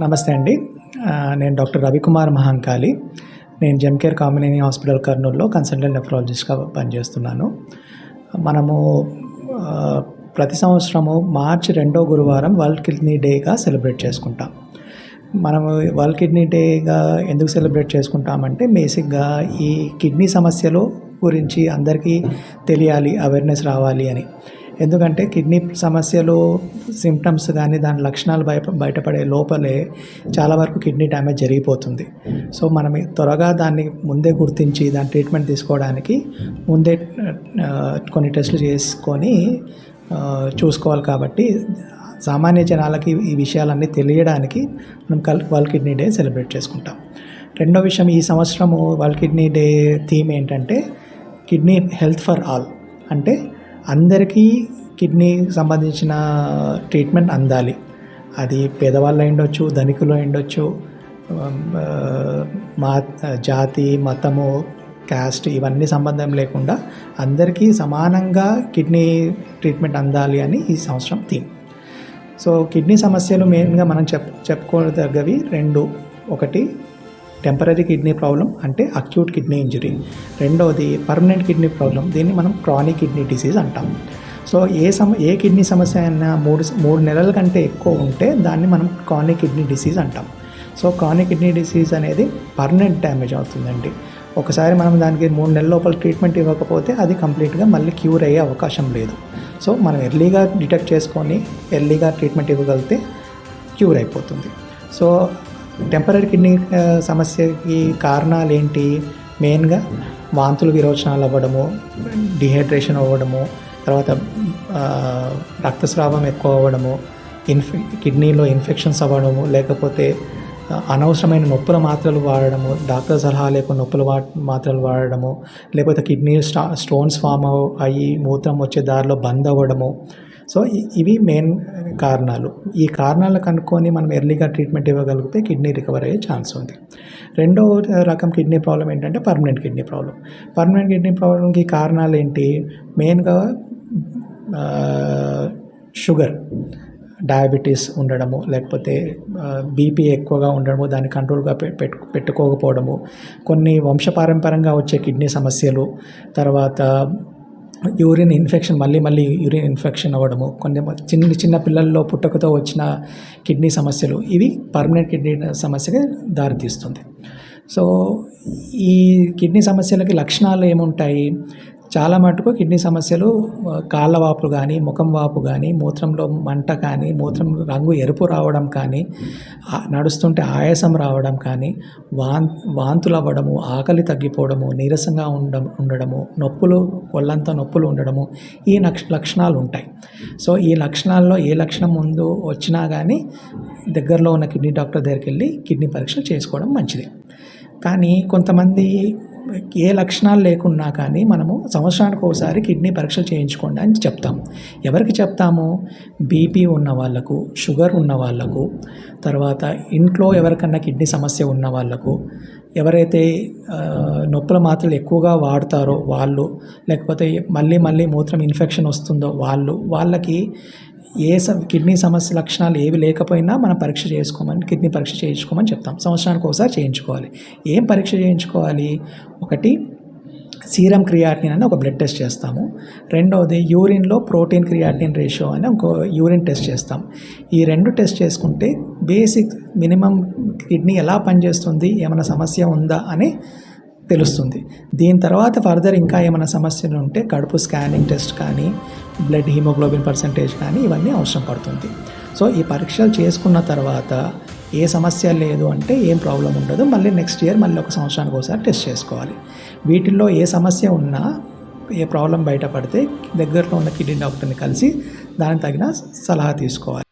నమస్తే అండి. నేను డాక్టర్ రవికుమార్ మహంకాళి. నేను జెమ్కేర్ కామినేని హాస్పిటల్ కర్నూలులో కన్సల్టెంట్ నెఫ్రాలజిస్ట్గా పనిచేస్తున్నాను. మనము ప్రతి సంవత్సరము మార్చి రెండో గురువారం వరల్డ్ కిడ్నీ డేగా సెలబ్రేట్ చేసుకుంటాం. మనము వరల్డ్ కిడ్నీ డేగా ఎందుకు సెలబ్రేట్ చేసుకుంటామంటే బేసిక్గా ఈ కిడ్నీ సమస్యలు గురించి అందరికీ తెలియాలి అవేర్నెస్ రావాలి అని. ఎందుకంటే కిడ్నీ సమస్యలు సిమ్టమ్స్ కానీ దాని లక్షణాలు బయట బయటపడే లోపలే చాలా వరకు కిడ్నీ డ్యామేజ్ జరిగిపోతుంది. సో మనం త్వరగా దాన్ని ముందే గుర్తించి దాని ట్రీట్మెంట్ తీసుకోవడానికి ముందే కొన్ని టెస్టులు చేసుకొని చూసుకోవాలి కాబట్టి సామాన్య జనాలకి ఈ విషయాలన్నీ తెలియడానికి మనం కల్ వరల్డ్ కిడ్నీ డే సెలబ్రేట్ చేసుకుంటాం. రెండో విషయం ఈ సంవత్సరము వరల్డ్ కిడ్నీ డే థీమ్ ఏంటంటే కిడ్నీ హెల్త్ ఫర్ ఆల్. అంటే అందరికీ కిడ్నీ సంబంధించిన ట్రీట్మెంట్ అందాలి. అది పేదవాళ్ళు అయిండొచ్చు ధనికులు అయిండొచ్చు మా జాతి మతము క్యాస్ట్ ఇవన్నీ సంబంధం లేకుండా అందరికీ సమానంగా కిడ్నీ ట్రీట్మెంట్ అందాలి అని ఈ సంవత్సరం థీమ్. సో కిడ్నీ సమస్యలు మెయిన్గా మనం చెప్ చెప్పుకోదగ్గవి రెండు. ఒకటి టెంపరీ కిడ్నీ ప్రాబ్లం అంటే అక్యూట్ కిడ్నీ ఇంజరీ. రెండవది పర్మనెంట్ కిడ్నీ ప్రాబ్లం దీన్ని మనం క్రానిక్ కిడ్నీ డిసీజ్ అంటాం. సో ఏ సమ ఏ కిడ్నీ సమస్య అయినా మూడు మూడు నెలల కంటే ఎక్కువ ఉంటే దాన్ని మనం కానిక్ కిడ్నీ డిసీజ్ అంటాం. సో కానిక్ కిడ్నీ డిసీజ్ అనేది పర్మనెంట్ డ్యామేజ్ అవుతుందండి. ఒకసారి మనం దానికి మూడు నెలల లోపల ట్రీట్మెంట్ ఇవ్వకపోతే అది కంప్లీట్గా మళ్ళీ క్యూర్ అయ్యే అవకాశం లేదు. సో మనం ఎర్లీగా డిటెక్ట్ చేసుకొని ఎర్లీగా ట్రీట్మెంట్ ఇవ్వగలిగితే క్యూర్ అయిపోతుంది. సో టెంపరీ కిడ్నీ సమస్యకి కారణాలు ఏంటి? మెయిన్గా వాంతులు విరోచనాలు అవ్వడము డిహైడ్రేషన్ అవ్వడము తర్వాత రక్తస్రావం ఎక్కువ అవ్వడము ఇన్ఫె కిడ్నీలో ఇన్ఫెక్షన్స్ అవ్వడము లేకపోతే అనవసరమైన నొప్పుల మాత్రలు వాడడము డాక్టర్ సలహా లేకుండా నొప్పుల వా మాత్రలు వాడడము లేకపోతే కిడ్నీ స్టా స్టోన్స్ ఫామ్ అవ్- అయ్యి మూత్రం వచ్చే దారిలో బంద్ అవ్వడము. సో ఇవి మెయిన్ కారణాలు. ఈ కారణాలు కనుక్కొని మనం ఎర్లీగా ట్రీట్మెంట్ ఇవ్వగలిగితే కిడ్నీ రికవర్ అయ్యే ఛాన్స్ ఉంది. రెండో రకం కిడ్నీ ప్రాబ్లం ఏంటంటే permanent kidney problem permanent kidney ప్రాబ్లంకి కారణాలు ఏంటి? మెయిన్గా షుగర్ డయాబెటీస్ ఉండడము లేకపోతే బీపీ ఎక్కువగా ఉండడము దాన్ని కంట్రోల్గా పె- పెట్టు పెట్టుకోకపోవడము కొన్ని వంశపారంపరంగా వచ్చే కిడ్నీ సమస్యలు తర్వాత యూరిన్ ఇన్ఫెక్షన్ మళ్ళీ మళ్ళీ యూరిన్ ఇన్ఫెక్షన్ అవ్వడము కొన్ని చిన్న చిన్న పిల్లల్లో పుట్టకతో వచ్చిన కిడ్నీ సమస్యలు ఇవి పర్మనెంట్ కిడ్నీ సమస్యకి దారితీస్తుంది. సో ఈ కిడ్నీ సమస్యలకి లక్షణాలు ఏముంటాయి? చాలా మటుకు కిడ్నీ సమస్యలు కాళ్ళ వాపు కానీ ముఖం వాపు కానీ మూత్రంలో మంట కానీ మూత్రం రంగు ఎరుపు రావడం కానీ నడుస్తుంటే ఆయాసం రావడం కానీ వాన్ వాంతులు అవ్వడము ఆకలి తగ్గిపోవడము నీరసంగా ఉండ ఉండడము నొప్పులు ఒళ్ళంతా నొప్పులు ఉండడము ఈ నక్ష లక్షణాలు ఉంటాయి. సో ఈ లక్షణాల్లో ఏ లక్షణం ముందు వచ్చినా కానీ దగ్గరలో ఉన్న కిడ్నీ డాక్టర్ దగ్గరికి వెళ్ళి కిడ్నీ పరీక్షలు చేసుకోవడం మంచిది. కానీ కొంతమంది ఏ లక్షణాలు లేకున్నా కానీ మనము సంవత్సరానికి ఒకసారి కిడ్నీ పరీక్షలు చేయించుకోండి అని చెప్తాం. ఎవరికి చెప్తాము? బీపీ ఉన్న వాళ్ళకు షుగర్ ఉన్న వాళ్ళకు తర్వాత ఇంట్లో ఎవరికన్నా కిడ్నీ సమస్య ఉన్న వాళ్ళకు ఎవరైతే నొప్పుల మాత్రలు ఎక్కువగా వాడతారో వాళ్ళు లేకపోతే మళ్ళీ మళ్ళీ మూత్రం ఇన్ఫెక్షన్ వస్తుందో వాళ్ళు వాళ్ళకి ఏ స కిడ్నీ సమస్య లక్షణాలు ఏవి లేకపోయినా మనం పరీక్ష చేసుకోమని కిడ్నీ పరీక్ష చేయించుకోమని చెప్తాం. సంవత్సరానికి ఒకసారి చేయించుకోవాలి. ఏం పరీక్ష చేయించుకోవాలి? ఒకటి సీరం క్రియాటిన్ అని ఒక బ్లడ్ టెస్ట్ చేస్తాము. రెండవది యూరిన్లో ప్రోటీన్ క్రియాటిన్ రేషియో అని ఇంకో యూరిన్ టెస్ట్ చేస్తాం. ఈ రెండు టెస్ట్ చేసుకుంటే బేసిక్ మినిమం కిడ్నీ ఎలా పనిచేస్తుంది? ఏమైనా సమస్య ఉందా? అని తెలుస్తుంది. దీని తర్వాత ఫర్దర్ ఇంకా ఏమైనా సమస్యలు ఉంటే కడుపు స్కానింగ్ టెస్ట్ కానీ బ్లడ్ హీమోగ్లోబిన్ పర్సంటేజ్ కానీ ఇవన్నీ అవసరం పడుతుంది. సో ఈ పరీక్షలు చేసుకున్న తర్వాత ఏ సమస్య లేదు అంటే ఏం ప్రాబ్లం ఉండదు. మళ్ళీ నెక్స్ట్ ఇయర్ మళ్ళీ ఒక సంవత్సరానికి ఒకసారి టెస్ట్ చేసుకోవాలి. వీటిల్లో ఏ సమస్య ఉన్నా ఏ ప్రాబ్లం బయటపడితే దగ్గరలో ఉన్న కిడ్నీ డాక్టర్ని కలిసి దానికి తగిన సలహా తీసుకోవాలి.